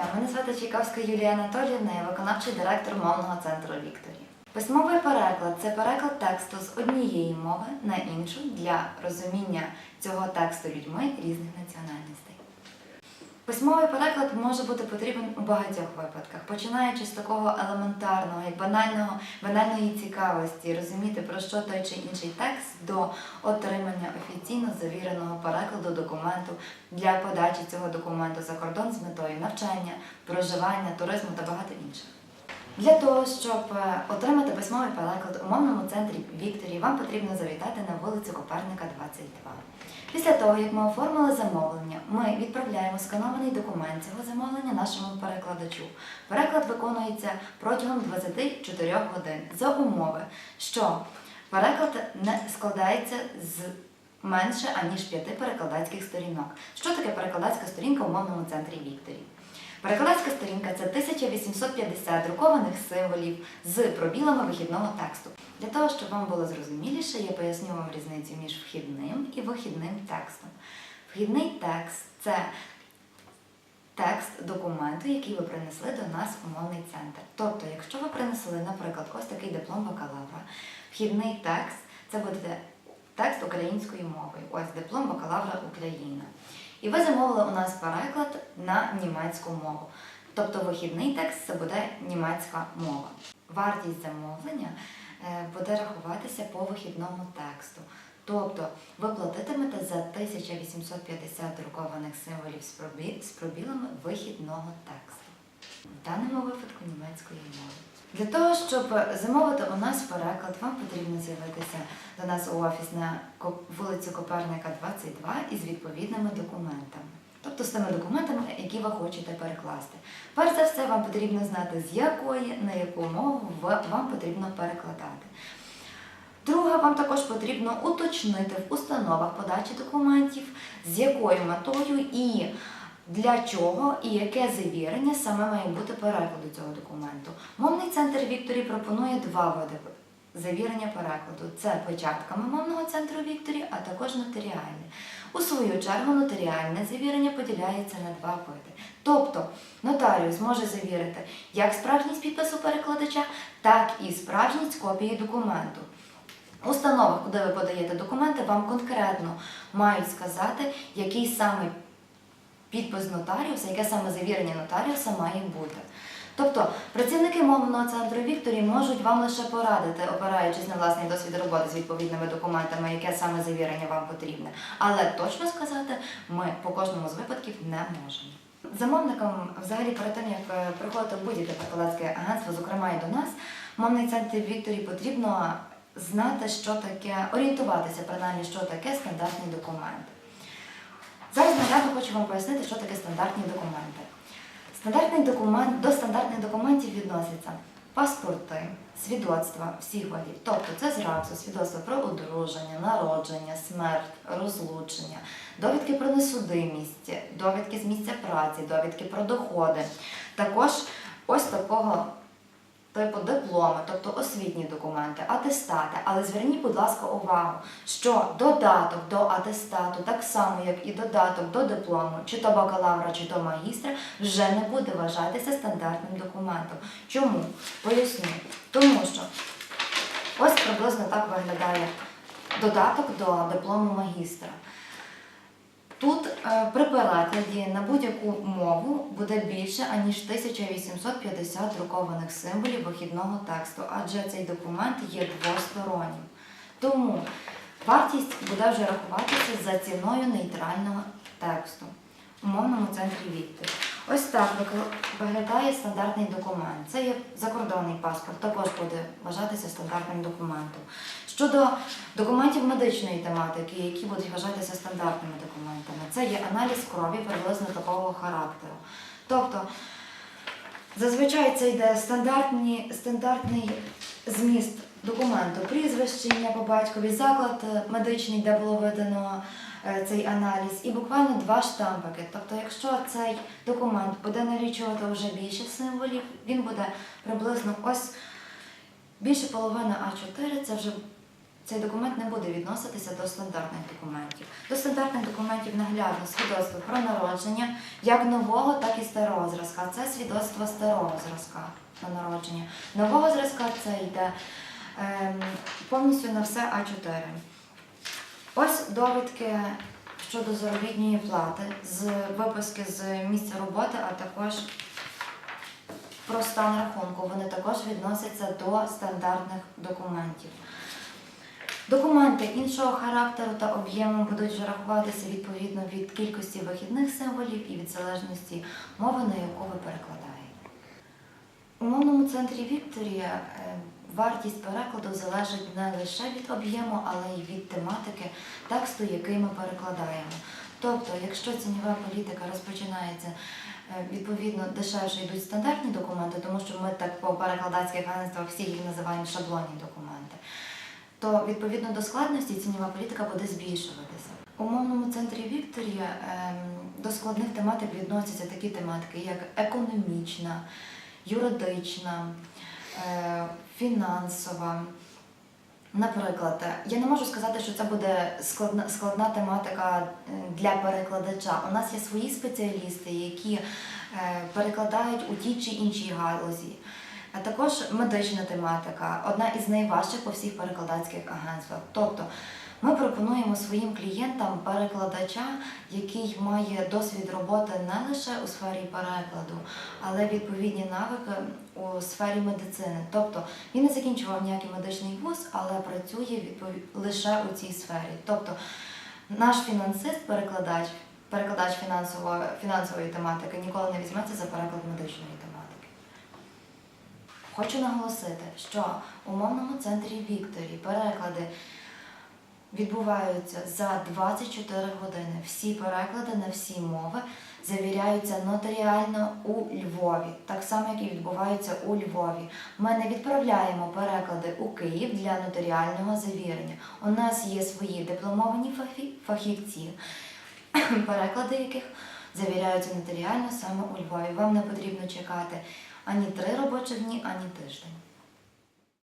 дня, мене звати Чайковська Юлія Анатоліївна, я виконавчий директор мовного центру Вікторі. Письмовий переклад це переклад тексту з однієї мови на іншу для розуміння цього тексту людьми різних національностей. Письмовий переклад може бути потрібен у багатьох випадках, починаючи з такого елементарного і банального, банальної цікавості, розуміти про що той чи інший текст до отримання офіційно завіреного перекладу документу для подачі цього документу за кордон з метою навчання, проживання, туризму та багато інших. Для того, щоб е, отримати письмовий переклад у мовному центрі Вікторії, вам потрібно завітати на вулицю Коперника, 22. Після того, як ми оформили замовлення, ми відправляємо сканований документ цього замовлення нашому перекладачу. Переклад виконується протягом 24 годин за умови, що переклад не складається з менше аніж п'яти перекладацьких сторінок. Що таке перекладацька сторінка у мовному центрі Вікторії? Перекладацька сторінка це 1850 друкованих символів з пробілами вихідного тексту. Для того, щоб вам було зрозуміліше, я поясню вам різницю між вхідним і вихідним текстом. Вхідний текст це текст документу, який ви принесли до нас у мовний центр. Тобто, якщо ви принесли, наприклад, ось такий диплом бакалавра, вхідний текст це буде текст українською мовою. Ось диплом бакалавра Україна. І ви замовили у нас переклад на німецьку мову. Тобто вихідний текст це буде німецька мова. Вартість замовлення е, буде рахуватися по вихідному тексту. Тобто ви платитимете за 1850 друкованих символів з пробілами вихідного тексту. В даному випадку німецької мови. Для того, щоб замовити у нас переклад, вам потрібно з'явитися до нас у офіс на вулицю Коперника, 22 із відповідними документами. Тобто з тими документами, які ви хочете перекласти. Перш за все, вам потрібно знати, з якої на яку мову вам потрібно перекладати. Друге, вам також потрібно уточнити в установах подачі документів, з якою метою і для чого і яке завірення саме має бути перекладу цього документу. Мовний центр Вікторі пропонує два види завірення перекладу: це печатками мовного центру Вікторі, а також нотаріальне. У свою чергу нотаріальне завірення поділяється на два види. Тобто нотаріус може завірити як справжність підпису перекладача, так і справжність копії документу. У установах, куди ви подаєте документи, вам конкретно мають сказати, який саме підпис нотаріуса, яке саме завірення нотаріуса має бути. Тобто працівники мовного центру Вікторі можуть вам лише порадити, опираючись на власний досвід роботи з відповідними документами, яке саме завірення вам потрібне. Але точно сказати ми по кожному з випадків не можемо. Замовникам, взагалі, перед тим як е, приходити в будь-яке перекладацьке агентство, зокрема і до нас, мовний центр Вікторі потрібно знати, що таке, орієнтуватися принаймні, що таке стандартний документ. Зараз наглядно хочу вам пояснити, що таке стандартні документи. Стандартний документ до стандартних документів відносяться паспорти, свідоцтва всіх видів. Тобто це зразу свідоцтво про одруження, народження, смерть, розлучення, довідки про несудимість, довідки з місця праці, довідки про доходи. Також ось такого типу дипломи, тобто освітні документи, атестати. Але зверніть, будь ласка, увагу, що додаток до атестату, так само як і додаток до диплому, чи то бакалавра, чи то магістра, вже не буде вважатися стандартним документом. Чому? Поясню. Тому що ось приблизно так виглядає додаток до диплому магістра. Тут е, при перекладі на будь-яку мову буде більше, аніж 1850 друкованих символів вихідного тексту, адже цей документ є двостороннім. Тому вартість буде вже рахуватися за ціною нейтрального тексту у мовному центрі Віктор. Ось так виглядає стандартний документ. Це є закордонний паспорт, також буде вважатися стандартним документом. Щодо документів медичної тематики, які будуть вважатися стандартними документами, це є аналіз крові приблизно такого характеру. Тобто, зазвичай це йде стандартні, стандартний зміст документу, прізвище, ім'я по батькові, заклад медичний, де було видано е, цей аналіз, і буквально два штампики. Тобто, якщо цей документ буде налічувати вже більше символів, він буде приблизно ось більше половини А4, це вже цей документ не буде відноситися до стандартних документів. До стандартних документів наглядно свідоцтво про народження як нового, так і старого зразка. Це свідоцтво старого зразка на народження. Нового зразка це йде ем, повністю на все А4. Ось довідки щодо заробітної плати з виписки з місця роботи, а також про стан рахунку. Вони також відносяться до стандартних документів. Документи іншого характеру та об'єму будуть вже рахуватися відповідно від кількості вихідних символів і від залежності мови, на яку ви перекладаєте. У мовному центрі Вікторія е, вартість перекладу залежить не лише від об'єму, але й від тематики тексту, який ми перекладаємо. Тобто, якщо цінова політика розпочинається е, відповідно дешевше йдуть стандартні документи, тому що ми так по перекладацьких агентствах всі їх називаємо шаблонні документи, то відповідно до складності цінова політика буде збільшуватися. У мовному центрі Вікторія ем, до складних тематик відносяться такі тематики, як економічна, юридична, е, фінансова. Наприклад, я не можу сказати, що це буде складна, складна тематика е, для перекладача. У нас є свої спеціалісти, які е, перекладають у тій чи іншій галузі. А також медична тематика, одна із найважчих по всіх перекладацьких агентствах. Тобто ми пропонуємо своїм клієнтам перекладача, який має досвід роботи не лише у сфері перекладу, але відповідні навики у сфері медицини. Тобто він не закінчував ніякий медичний вуз, але працює відпові- лише у цій сфері. Тобто наш фінансист, перекладач, перекладач фінансової, фінансової тематики ніколи не візьметься за переклад медичної тематики. Хочу наголосити, що у мовному центрі Вікторі переклади відбуваються за 24 години. Всі переклади на всі мови завіряються нотаріально у Львові, так само, як і відбуваються у Львові. Ми не відправляємо переклади у Київ для нотаріального завірення. У нас є свої дипломовані фахі- фахівці, переклади яких завіряються нотаріально саме у Львові. Вам не потрібно чекати ані три робочі дні, ані тиждень.